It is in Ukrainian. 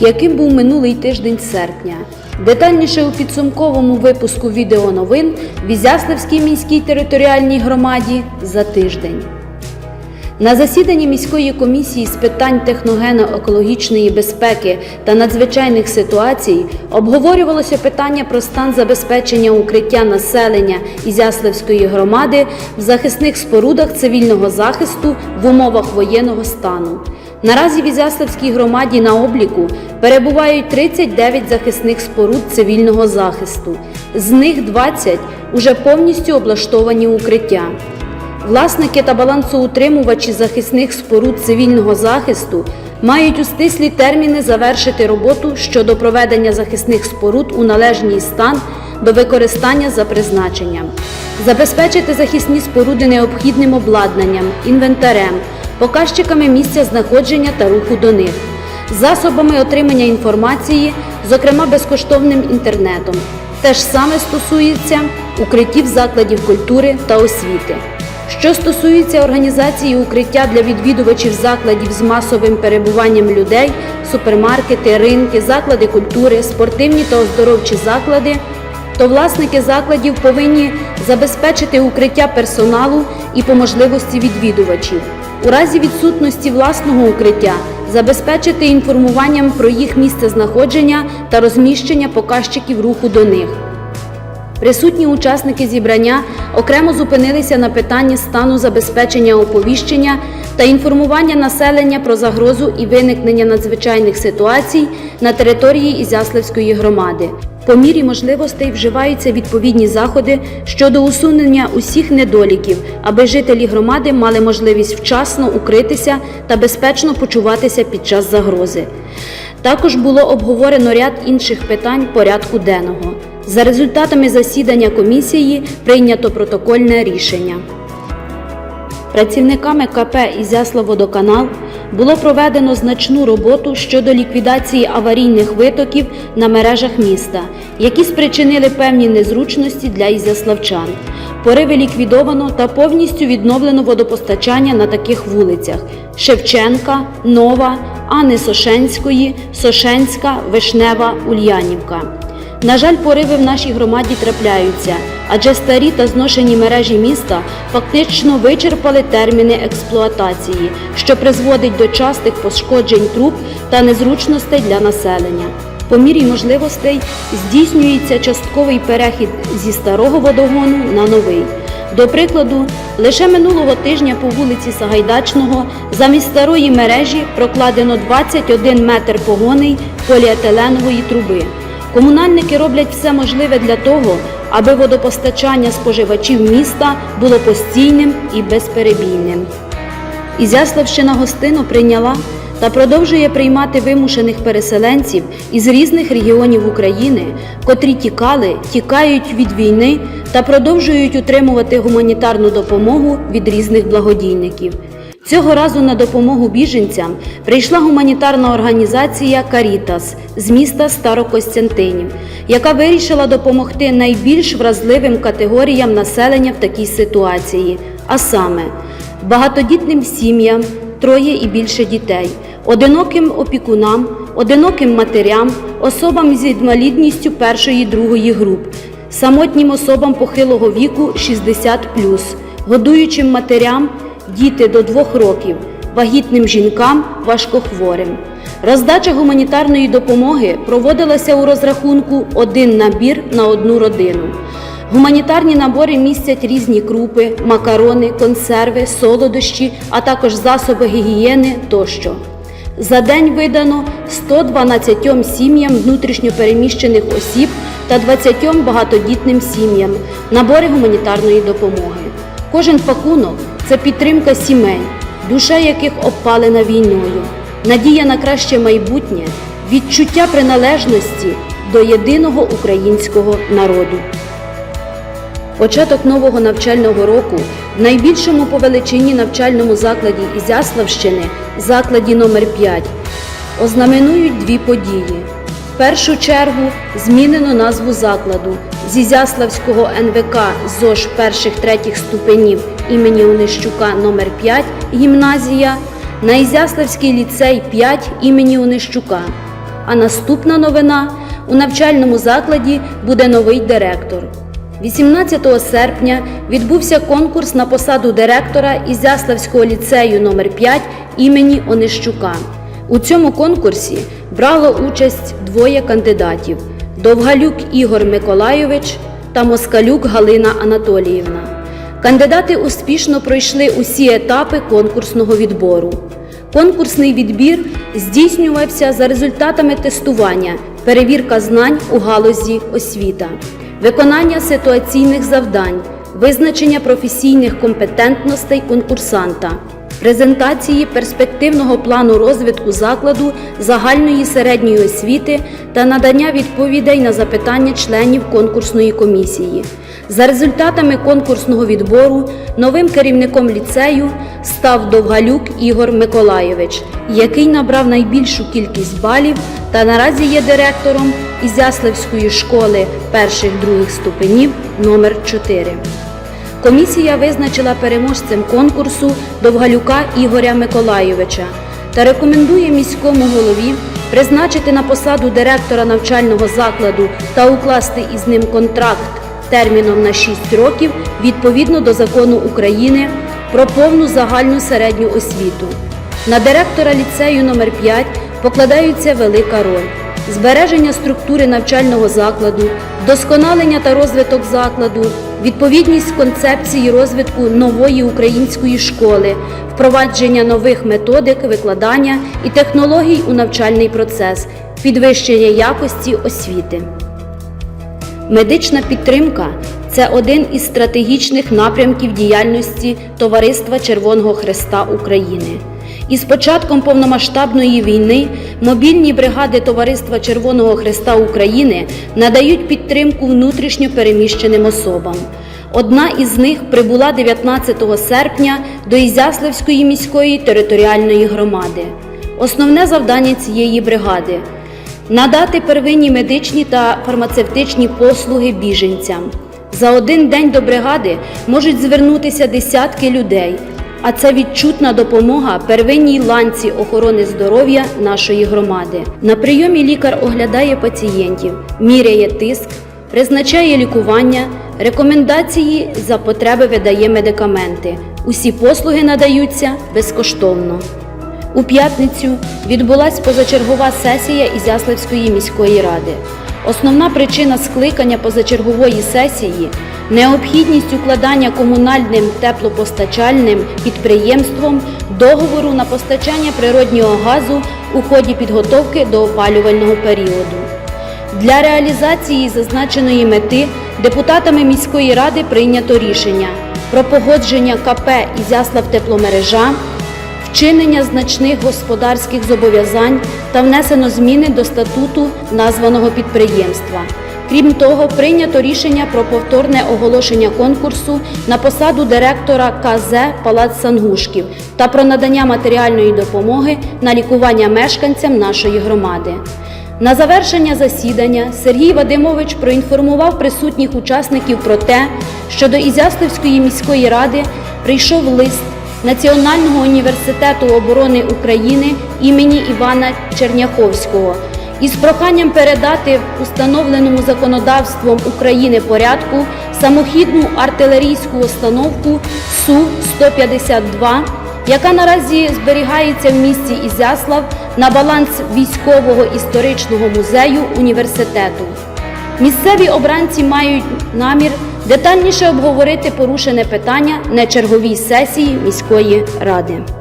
яким був минулий тиждень серпня. Детальніше у підсумковому випуску відеоновин в Ізяславській міській територіальній громаді за тиждень. На засіданні міської комісії з питань техногенно-екологічної безпеки та надзвичайних ситуацій обговорювалося питання про стан забезпечення укриття населення Ізяславської громади в захисних спорудах цивільного захисту в умовах воєнного стану. Наразі в Ізяславській громаді на обліку перебувають 39 захисних споруд цивільного захисту. З них 20 уже повністю облаштовані укриття. Власники та балансоутримувачі захисних споруд цивільного захисту мають у стислі терміни завершити роботу щодо проведення захисних споруд у належній стан до використання за призначенням, забезпечити захисні споруди необхідним обладнанням, інвентарем, показчиками місця знаходження та руху до них, засобами отримання інформації, зокрема безкоштовним інтернетом. Те ж саме стосується укриттів закладів культури та освіти. Що стосується організації укриття для відвідувачів закладів з масовим перебуванням людей, супермаркети, ринки, заклади культури, спортивні та оздоровчі заклади, то власники закладів повинні забезпечити укриття персоналу і по можливості відвідувачів. У разі відсутності власного укриття забезпечити інформуванням про їх місце знаходження та розміщення показчиків руху до них. Присутні учасники зібрання окремо зупинилися на питанні стану забезпечення оповіщення та інформування населення про загрозу і виникнення надзвичайних ситуацій на території Ізяславської громади. По мірі можливостей вживаються відповідні заходи щодо усунення усіх недоліків, аби жителі громади мали можливість вчасно укритися та безпечно почуватися під час загрози. Також було обговорено ряд інших питань порядку денного. За результатами засідання комісії прийнято протокольне рішення. Працівниками КП «Ізяславводоканал» було проведено значну роботу щодо ліквідації аварійних витоків на мережах міста, які спричинили певні незручності для ізяславчан. Пориви ліквідовано та повністю відновлено водопостачання на таких вулицях: Шевченка, Нова, Анни Сошенської, Сошенська, Вишнева, Ульянівка. На жаль, пориви в нашій громаді трапляються, адже старі та зношені мережі міста фактично вичерпали терміни експлуатації, що призводить до частих пошкоджень труб та незручностей для населення. По мірі можливостей здійснюється частковий перехід зі старого водогону на новий. До прикладу, лише минулого тижня по вулиці Сагайдачного замість старої мережі прокладено 21 метр погоней поліетиленової труби. Комунальники роблять все можливе для того, аби водопостачання споживачів міста було постійним і безперебійним. Ізяславщина гостину прийняла та продовжує приймати вимушених переселенців із різних регіонів України, котрі тікали, тікають від війни та продовжують утримувати гуманітарну допомогу від різних благодійників. Цього разу на допомогу біженцям прийшла гуманітарна організація Карітас з міста Старокостянтинів, яка вирішила допомогти найбільш вразливим категоріям населення в такій ситуації, а саме багатодітним сім'ям, троє і більше дітей, одиноким опікунам, одиноким матерям, особам з інвалідністю першої другої груп, самотнім особам похилого віку 60+, годуючим матерям діти до двох років, вагітним жінкам, важкохворим. Роздача гуманітарної допомоги проводилася у розрахунку один набір на одну родину. Гуманітарні набори містять різні крупи, макарони, консерви, солодощі, а також засоби гігієни тощо. За день видано 112 сім'ям внутрішньопереміщених осіб та 20 багатодітним сім'ям набори гуманітарної допомоги. Кожен пакунок це підтримка сімей, душа яких обпалена війною, надія на краще майбутнє, відчуття приналежності до єдиного українського народу. Початок нового навчального року в найбільшому по величині навчальному закладі Ізяславщини, закладі номер 5 ознаменують дві події. В першу чергу змінено назву закладу з Ізяславського НВК ЗОЖ перших третіх ступенів імені Онищука номер 5 гімназія на Ізяславський ліцей 5 імені Онищука. А наступна новина у навчальному закладі буде новий директор. 18 серпня відбувся конкурс на посаду директора Ізяславського ліцею номер 5 імені Онищука. У цьому конкурсі брало участь двоє кандидатів: Довгалюк Ігор Миколайович та Москалюк Галина Анатоліївна. Кандидати успішно пройшли усі етапи конкурсного відбору. Конкурсний відбір здійснювався за результатами тестування, перевірка знань у галузі освіта, виконання ситуаційних завдань, визначення професійних компетентностей конкурсанта, презентації перспективного плану розвитку закладу загальної середньої освіти та надання відповідей на запитання членів конкурсної комісії. За результатами конкурсного відбору новим керівником ліцею став Довгалюк Ігор Миколайович, який набрав найбільшу кількість балів та наразі є директором Ізяславської школи перших-других ступенів номер 4 Комісія визначила переможцем конкурсу Довгалюка Ігоря Миколайовича та рекомендує міському голові призначити на посаду директора навчального закладу та укласти із ним контракт терміном на 6 років відповідно до закону України про повну загальну середню освіту. На директора ліцею номер 5 покладається велика роль збереження структури навчального закладу, вдосконалення та розвиток закладу, відповідність концепції розвитку нової української школи, впровадження нових методик викладання і технологій у навчальний процес, підвищення якості освіти. Медична підтримка це один із стратегічних напрямків діяльності Товариства Червоного Хреста України. Із початком повномасштабної війни мобільні бригади Товариства Червоного Хреста України надають підтримку внутрішньо переміщеним особам. Одна із них прибула 19 серпня до Ізяславської міської територіальної громади. Основне завдання цієї бригади надати первинні медичні та фармацевтичні послуги біженцям. За один день до бригади можуть звернутися десятки людей, а це відчутна допомога первинній ланці охорони здоров'я нашої громади. На прийомі лікар оглядає пацієнтів, міряє тиск, призначає лікування, рекомендації за потреби видає медикаменти. Усі послуги надаються безкоштовно. У п'ятницю відбулася позачергова сесія Ізяславської міської ради. Основна причина скликання позачергової сесії необхідність укладання комунальним теплопостачальним підприємством договору на постачання природнього газу у ході підготовки до опалювального періоду. Для реалізації зазначеної мети депутатами міської ради прийнято рішення про погодження КП Ізяслав тепломережа вчинення значних господарських зобов'язань та внесено зміни до статуту названого підприємства. Крім того, прийнято рішення про повторне оголошення конкурсу на посаду директора КЗ Палац Сангушків та про надання матеріальної допомоги на лікування мешканцям нашої громади. На завершення засідання Сергій Вадимович проінформував присутніх учасників про те, що до Ізяславської міської ради прийшов лист Національного університету оборони України імені Івана Черняховського із проханням передати установленому законодавством України порядку самохідну артилерійську установку Су-152, яка наразі зберігається в місті Ізяслав на баланс військового історичного музею університету. Місцеві обранці мають намір детальніше обговорити порушене питання на черговій сесії міської ради.